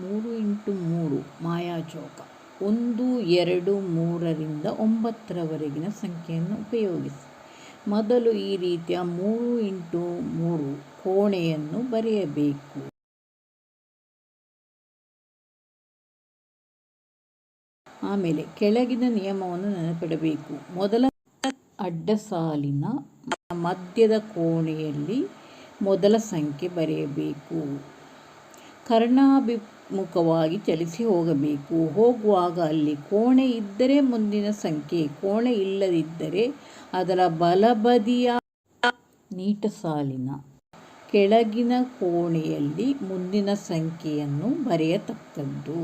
ಮೂರು ಇಂಟು ಮೂರು ಮಾಯಾಚೌಕ ಒಂದು, ಎರಡು, ಮೂರರಿಂದ ಒಂಬತ್ತರವರೆಗಿನ ಸಂಖ್ಯೆಯನ್ನು ಉಪಯೋಗಿಸಿ. ಮೊದಲು ಈ ರೀತಿಯ ಮೂರು ಇಂಟು ಮೂರು ಕೋಣೆಯನ್ನು ಬರೆಯಬೇಕು. ಆಮೇಲೆ ಕೆಳಗಿನ ನಿಯಮವನ್ನು ನೆನಪಿಡಬೇಕು. ಮೊದಲ ಅಡ್ಡ ಸಾಲಿನ ಮಧ್ಯದ ಕೋಣೆಯಲ್ಲಿ ಮೊದಲ ಸಂಖ್ಯೆ ಬರೆಯಬೇಕು. ಕರ್ಣಾಭಿಮುಖವಾಗಿ ಚಲಿಸಿ ಹೋಗಬೇಕು. ಹೋಗುವಾಗ ಅಲ್ಲಿ ಕೋಣೆ ಇದ್ದರೆ ಮುಂದಿನ ಸಂಖ್ಯೆ, ಕೋಣೆ ಇಲ್ಲದಿದ್ದರೆ ಅದರ ಬಲಬದಿಯ ನೀಟ ಸಾಲಿನ ಕೆಳಗಿನ ಕೋಣೆಯಲ್ಲಿ ಮುಂದಿನ ಸಂಖ್ಯೆಯನ್ನು ಬರೆಯತಕ್ಕದ್ದು.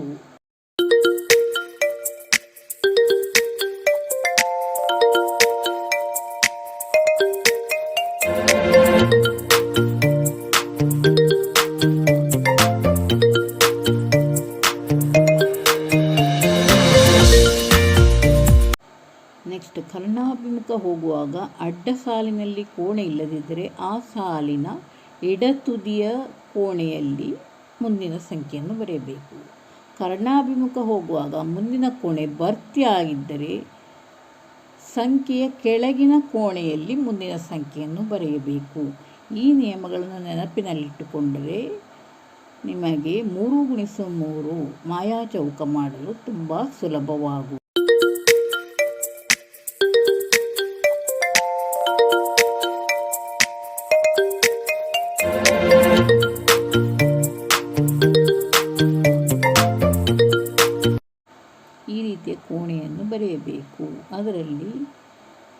ಕರ್ಣಾಭಿಮುಖ ಹೋಗುವಾಗ ಅಡ್ಡ ಸಾಲಿನಲ್ಲಿ ಕೋಣೆ ಇಲ್ಲದಿದ್ದರೆ ಆ ಸಾಲಿನ ಎಡತುದಿಯ ಕೋಣೆಯಲ್ಲಿ ಮುಂದಿನ ಸಂಖ್ಯೆಯನ್ನು ಬರೆಯಬೇಕು. ಕರ್ಣಾಭಿಮುಖ ಹೋಗುವಾಗ ಮುಂದಿನ ಕೋಣೆ ಭರ್ತಿ ಆಗಿದ್ದರೆ ಸಂಖ್ಯೆಯ ಕೆಳಗಿನ ಕೋಣೆಯಲ್ಲಿ ಮುಂದಿನ ಸಂಖ್ಯೆಯನ್ನು ಬರೆಯಬೇಕು. ಈ ನಿಯಮಗಳನ್ನು ನೆನಪಿನಲ್ಲಿಟ್ಟುಕೊಂಡರೆ ನಿಮಗೆ ಮೂರು ಗುಣಿಸು ಮೂರು ಮಾಯಾಚೌಕ ಮಾಡಲು ತುಂಬ ಸುಲಭವಾಗುವುದು ರೀತಿಯ ಕೋಣೆಯನ್ನು ಬರೆಯಬೇಕು. ಅದರಲ್ಲಿ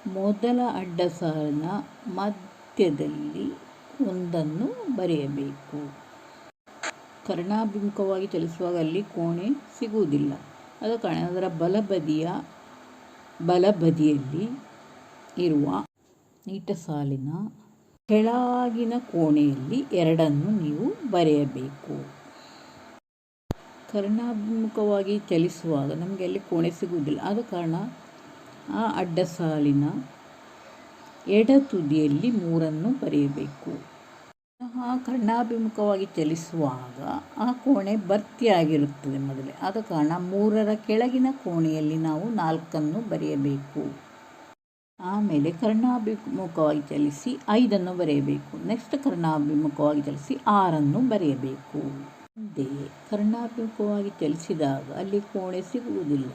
ಮೊದಲ ಅಡ್ಡ ಸಾಲಿನ ಮಧ್ಯದಲ್ಲಿ ಒಂದನ್ನು ಬರೆಯಬೇಕು. ಕರ್ಣಾಭಿಮುಖವಾಗಿ ಚಲಿಸುವಾಗ ಅಲ್ಲಿ ಕೋಣೆ ಸಿಗುವುದಿಲ್ಲ. ಆದ ಕಾರಣ, ಅದರ ಬಲಬದಿಯ, ಬಲಬದಿಯಲ್ಲಿ ಇರುವ ನೀಟ ಸಾಲಿನ ಕೆಳಗಿನ ಕೋಣೆಯಲ್ಲಿ ಎರಡನ್ನು ನೀವು ಬರೆಯಬೇಕು. ಕರ್ಣಾಭಿಮುಖವಾಗಿ ಚಲಿಸುವಾಗ ನಮಗೆ ಅಲ್ಲಿ ಕೋಣೆ ಸಿಗುವುದಿಲ್ಲ. ಆದ ಕಾರಣ ಆ ಅಡ್ಡ ಸಾಲಿನ ಎಡ ತುದಿಯಲ್ಲಿ ಮೂರನ್ನು ಬರೆಯಬೇಕು. ಆ ಕರ್ಣಾಭಿಮುಖವಾಗಿ ಚಲಿಸುವಾಗ ಆ ಕೋಣೆ ಭರ್ತಿಯಾಗಿರುತ್ತದೆ ಮೊದಲೇ. ಆದ ಕಾರಣ ಮೂರರ ಕೆಳಗಿನ ಕೋಣೆಯಲ್ಲಿ ನಾವು ನಾಲ್ಕನ್ನು ಬರೆಯಬೇಕು. ಆಮೇಲೆ ಕರ್ಣಾಭಿಮುಖವಾಗಿ ಚಲಿಸಿ ಐದನ್ನು ಬರೆಯಬೇಕು. ನೆಕ್ಸ್ಟ್ ಕರ್ಣಾಭಿಮುಖವಾಗಿ ಚಲಿಸಿ ಆರನ್ನು ಬರೆಯಬೇಕು. ಅಂತೆಯೇ ಕರ್ಣಾಭಿಮುಖವಾಗಿ ಚಲಿಸಿದಾಗ ಅಲ್ಲಿ ಕೋಣೆ ಸಿಗುವುದಿಲ್ಲ.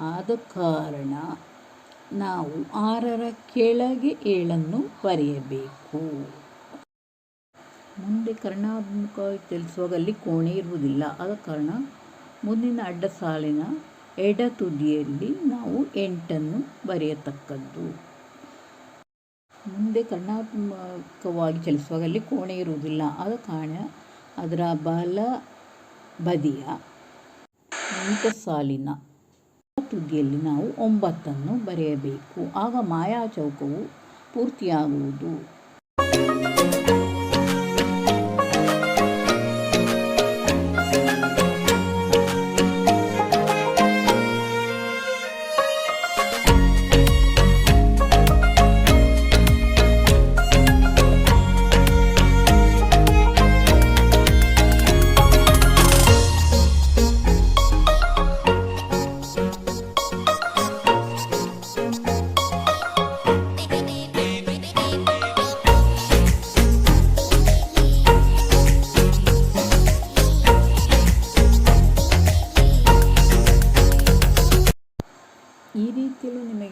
ಆದ ಕಾರಣ ನಾವು ಆರರ ಕೆಳಗೆ ಏಳನ್ನು ಬರೆಯಬೇಕು. ಮುಂದೆ ಕರ್ಣಾಭಿಮುಖವಾಗಿ ಚಲಿಸುವಾಗ ಅಲ್ಲಿ ಕೋಣೆ ಇರುವುದಿಲ್ಲ. ಆದ ಕಾರಣ ಮುಂದಿನ ಅಡ್ಡ ಸಾಲಿನ ಎಡ ತುದಿಯಲ್ಲಿ ನಾವು ಎಂಟನ್ನು ಬರೆಯತಕ್ಕದ್ದು. ಮುಂದೆ ಕರ್ಣಾತ್ಮಕವಾಗಿ ಚಲಿಸುವಾಗ ಅಲ್ಲಿ ಕೋಣೆ ಇರುವುದಿಲ್ಲ. ಆದ ಕಾರಣ ಅದರ ಬಲ ಬದಿಯ ಎಂಟ ಸಾಲಿನ ತುದಿಯಲ್ಲಿ ನಾವು ಒಂಬತ್ತನ್ನು ಬರೆಯಬೇಕು. ಆಗ ಮಾಯಾ ಚೌಕವು ಪೂರ್ತಿಯಾಗುವುದು.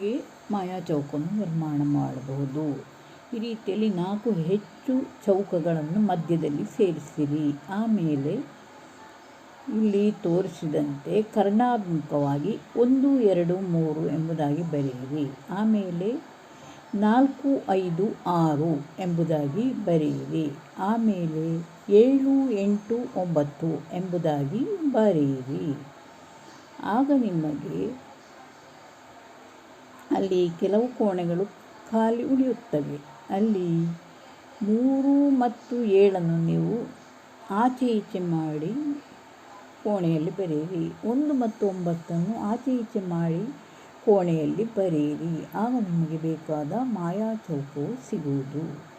ಮಾಯಾ ಮಾಯಾಚೌಕವನ್ನು ನಿರ್ಮಾಣ ಮಾಡಬಹುದು. ಈ ರೀತಿಯಲ್ಲಿ ನಾಲ್ಕು ಹೆಚ್ಚು ಚೌಕಗಳನ್ನು ಮಧ್ಯದಲ್ಲಿ ಸೇರಿಸಿರಿ. ಆಮೇಲೆ ಇಲ್ಲಿ ತೋರಿಸಿದಂತೆ ಕರ್ಣಾತ್ಮಕವಾಗಿ ಒಂದು, ಎರಡು, ಮೂರು ಎಂಬುದಾಗಿ ಬರೆಯಿರಿ. ಆಮೇಲೆ ನಾಲ್ಕು, ಐದು, ಆರು ಎಂಬುದಾಗಿ ಬರೆಯಿರಿ. ಆಮೇಲೆ ಏಳು, ಎಂಟು, ಒಂಬತ್ತು ಎಂಬುದಾಗಿ ಬರೆಯಿರಿ. ಆಗ ನಿಮಗೆ ಅಲ್ಲಿ ಕೆಲವು ಕೋಣೆಗಳು ಖಾಲಿ ಉಳಿಯುತ್ತವೆ. ಅಲ್ಲಿ ಮೂರು ಮತ್ತು ಏಳನ್ನು ನೀವು ಆಚೆ ಈಚೆ ಮಾಡಿ ಕೋಣೆಯಲ್ಲಿ ಬರೆಯಿರಿ. ಒಂದು ಮತ್ತು ಒಂಬತ್ತನ್ನು ಆಚೆ ಈಚೆ ಮಾಡಿ ಕೋಣೆಯಲ್ಲಿ ಬರೆಯಿರಿ. ಆಗ ನಿಮಗೆ ಬೇಕಾದ ಮಾಯಾ ಚೌಕವು ಸಿಗುವುದು.